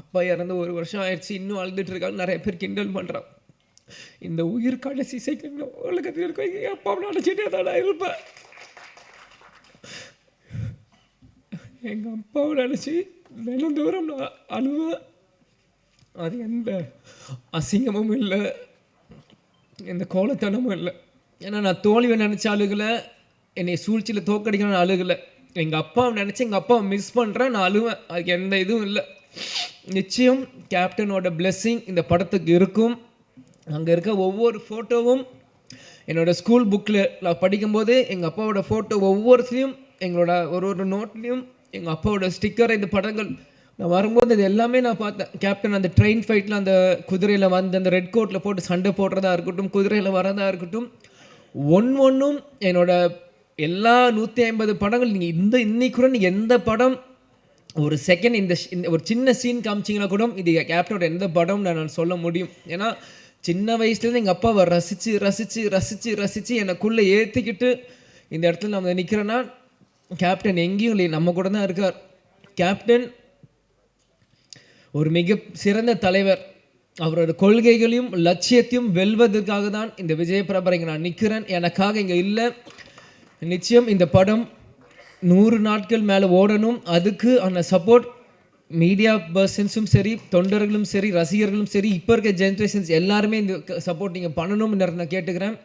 அப்பா இறந்து ஒரு வருஷம் ஆயிடுச்சு இன்னும் அழுதுட்டு இருக்காங்க நிறைய பேர் கிண்டல் பண்ணுறான் இந்த உயிர் கடைசி செகண்ட் உலகத்தில் இருக்க எங்கள் அப்பாவை நினச்சிட்டே தான் நான் இருப்பேன். எங்கள் அப்பாவை நினச்சி தினந்தோறும் நான் அழுவேன். அது எந்த அசிங்கமும் இல்லை. எந்த கோலத்தனமும் இல்லை. ஏன்னா நான் தோல்வியை நினச்ச அழுகலை. என்னை சூழ்ச்சியில் தோக்கடிக்கணும்னு அழுகலை. எங்கள் அப்பாவை நினச்சி எங்கள் அப்பாவை மிஸ் பண்ணுறேன் நான் அழுவேன். அதுக்கு எந்த இதுவும் இல்லை. நிச்சயம் கேப்டனோட பிளெஸ்ஸிங் இந்த படத்துக்கு இருக்கும். அங்கே இருக்க ஒவ்வொரு ஃபோட்டோவும் என்னோடய ஸ்கூல் புக்கில் நான் படிக்கும்போது எங்கள் அப்பாவோட ஃபோட்டோ ஒவ்வொருத்தையும் எங்களோட ஒரு ஒரு நோட்லேயும் எங்கள் அப்பாவோட ஸ்டிக்கர் இந்த படங்கள் நான் வரும்போது இது எல்லாமே நான் பார்த்தேன். கேப்டன் அந்த ட்ரெயின் ஃபைட்டில் அந்த குதிரையில் வந்து அந்த ரெட் கோட்டில் போட்டு சண்டை போடுறதா இருக்கட்டும் குதிரையில் வரதா இருக்கட்டும் ஒன் ஒன்றும் என்னோட எல்லா நூற்றி ஐம்பது படங்கள் நீங்கள் இந்த இன்னைக்கு கூட நீங்கள் எந்த படம் ஒரு செகண்ட் இந்த இந்த ஒரு சின்ன சீன் காமிச்சிங்கன்னா கூட இது கேப்டனோட எந்த படம் நான் சொல்ல முடியும். ஏன்னா சின்ன வயசுலேருந்து எங்கள் அப்பாவை ரசித்து ரசித்து ரசித்து ரசித்து எனக்குள்ளே ஏற்றிக்கிட்டு இந்த இடத்துல நம்ம நிற்கிறேன்னா கேப்டன் எங்கேயும் இல்லை நம்ம கூட தான் இருக்கார். கேப்டன் ஒரு மிக சிறந்த தலைவர். அவரோட கொள்கைகளையும் லட்சியத்தையும் வெல்வதற்காக தான் இந்த விஜயபிரபரை இங்கே நான் நிற்கிறேன் எனக்காக இங்கே இல்லை. நிச்சயம் இந்த படம் நூறு நாட்கள் மேலே ஓடணும். அதுக்கு அந்த சப்போர்ட் மீடியா பர்சன்ஸும் சரி தொண்டர்களும் சரி ரசிகர்களும் சரி இப்போ இருக்க ஜென்ரேஷன்ஸ் எல்லாருமே இந்த சப்போர்ட் நீங்கள் பண்ணணும்னு நான் கேட்டுக்கிறேன்.